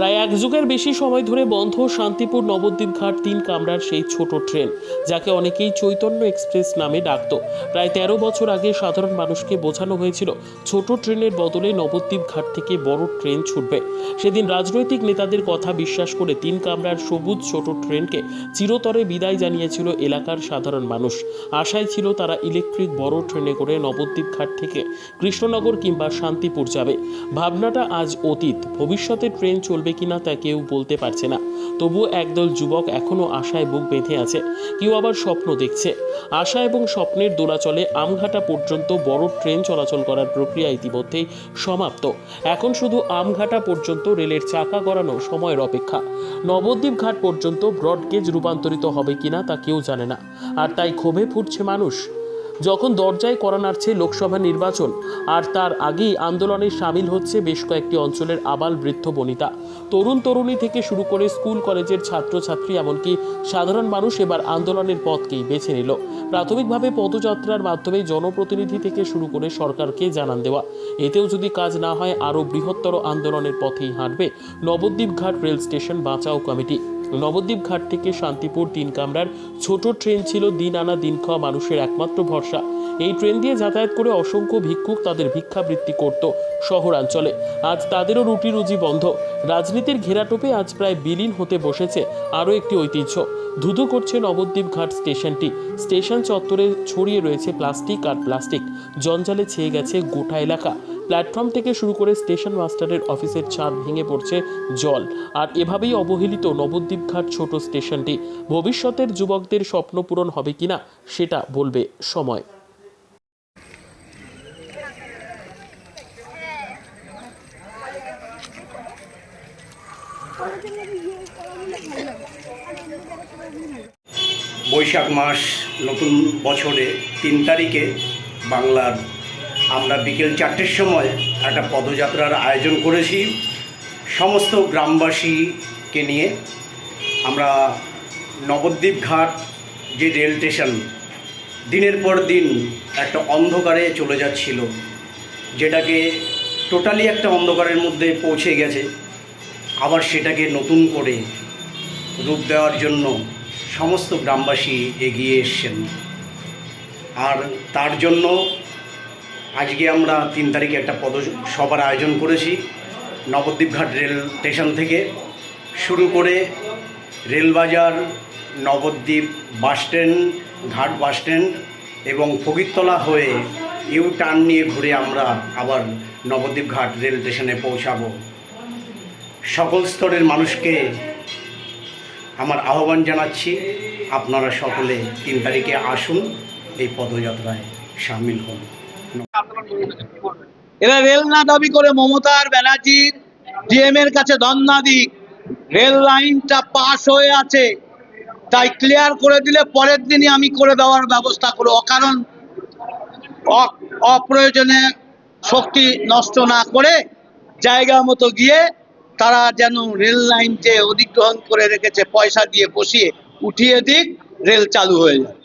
প্রায় এক যুগের বেশি সময় ধরে বন্ধ শান্তিপুর নবদ্বীপ ঘাট তিন কামরার সেই ছোট ট্রেন, যাকে অনেকেই চৈতন্য এক্সপ্রেস নামে ডাকত। প্রায় তেরো বছর আগে সাধারণ মানুষকে বোঝানো হয়েছিল, ছোট ট্রেনের বদলে নবদ্বীপ ঘাট থেকে বড় ট্রেন ছুটবে। সেদিন রাজনৈতিক নেতাদের কথা বিশ্বাস করে তিন কামরার সবুজ ছোট ট্রেনকে চিরতরে বিদায় জানিয়েছিল এলাকার সাধারণ মানুষ। আশায় ছিল তারা ইলেকট্রিক বড় ট্রেনে করে নবদ্বীপ ঘাট থেকে কৃষ্ণনগর কিংবা শান্তিপুর যাবে। ভাবনাটা আজ অতীত, ভবিষ্যতে ট্রেন চলবে কিনা তা কেউ বলতে পারছে না। তবুও একদল যুবক এখনও আশায় বুক বেঁধে আছে। কেউ আবার স্বপ্ন দেখছে। আশা এবং স্বপ্নের দোলাচলে আমঘাটা পর্যন্ত বড় ট্রেন চলাচল করার প্রক্রিয়া ইতিমধ্যেই সমাপ্ত। এখন শুধু আমঘাটা পর্যন্ত রেলের চাকা গড়ানো সময়ের অপেক্ষা। নবদ্বীপ ঘাট পর্যন্ত ব্রডগেজ রূপান্তরিত হবে কিনা তা কেউ জানে না। আর তাই ক্ষোভে ফুটছে মানুষ। যখন দরজায় করা নাড়ছে লোকসভা নির্বাচন, আর তার আগেই আন্দোলনে সামিল হচ্ছে বেশ কয়েকটি অঞ্চলের আবাল বৃদ্ধ বনিতা। তরুণ তরুণী থেকে শুরু করে স্কুল, কলেজের ছাত্রছাত্রী, এমনকি সাধারণ মানুষ এবার আন্দোলনের পথকেই বেছে নিল। প্রাথমিকভাবে পদযাত্রার মাধ্যমে জনপ্রতিনিধি থেকে শুরু করে সরকারকে জানান দেওয়া। এতেও যদি কাজ না হয়, আরও বৃহত্তর আন্দোলনের পথেই হাঁটবে নবদ্বীপ ঘাট রেল স্টেশন বাঁচাও কমিটি। নবদ্বীপ ঘাট থেকে শান্তিপুর তিন কামরার ছোট ট্রেন ছিল দিন আনা দিন খাওয়া মানুষের একমাত্র ভরসা। এই ট্রেন দিয়ে যাতায়াত করে অসংখ্য ভিক্ষুক তাদের ভিক্ষাবৃত্তি করত শহরাঞ্চলে। আজ তাদেরও রুটি রুজি বন্ধ। রাজনীতির ঘেরাটোপে আজ প্রায় বিলীন হতে বসেছে আরও একটি ঐতিহ্য। ধুধু করছে নবদ্বীপ ঘাট স্টেশনটি। স্টেশন চত্বরে ছড়িয়ে রয়েছে প্লাস্টিক আর প্লাস্টিক। জঞ্জালে ছেয়ে গেছে গোটা এলাকা। প্ল্যাটফর্ম থেকে শুরু করে স্টেশন মাস্টারের অফিসের ছাদ ভেঙে পড়ছে জল। আর এভাবেই অবহেলিত নবদ্বীপ ঘাট ছোট স্টেশনটি। ভবিষ্যতের যুবকদের স্বপ্ন পূরণ হবে কিনা, সেটা বলবে সময়। বৈশাখ মাস নতুন বছরে তিন তারিখে বাংলার আমরা বিকেল চারটের সময় একটা পদযাত্রার আয়োজন করেছি। সমস্ত গ্রামবাসীকে নিয়ে আমরা নবদ্বীপ ঘাট যে রেল স্টেশন, দিনের পর দিন একটা অন্ধকারে চলে যাচ্ছিল, যেটাকে টোটালি একটা অন্ধকারের মধ্যে পৌঁছে গেছে। আবার সেটাকে নতুন করে রূপ দেওয়ার জন্য সমস্ত গ্রামবাসী এগিয়ে এসছেন। আর তার জন্য আজকে আমরা তিন তারিখে একটা পদ পদসভার আয়োজন করেছি নবদ্বীপ ঘাট রেল স্টেশন থেকে। শুরু করে Railbazar, Nabadwip bus stand Ghat bus stand এবং ফকিরতলা হয়ে ইউ টার্ন নিয়ে ঘুরে আমরা আবার নবদ্বীপ ঘাট রেল স্টেশনে পৌঁছাবো। সকল স্তরের মানুষকে আমার আহ্বান জানাচ্ছি, আপনারা সকলে তিন তারিখে আসুন, এই পদযাত্রায় সামিল হন। এরা রেল না দাবি করে মমতার ব্যানার্জির ডিএম এর কাছে দিক। রেল লাইনটা পাস হয়ে আছে। তাই ক্লিয়ার করে দিলে পরের দিনই আমি করে দেওয়ার ব্যবস্থা করব। অকারণ অপ্রয়োজনে শক্তি নষ্ট না করে জায়গা মতো গিয়ে তারা যেন রেল লাইনকে অধিগ্রহণ করে রেখেছে, পয়সা দিয়ে বসিয়ে উঠিয়ে দিক, রেল চালু হয়ে যায়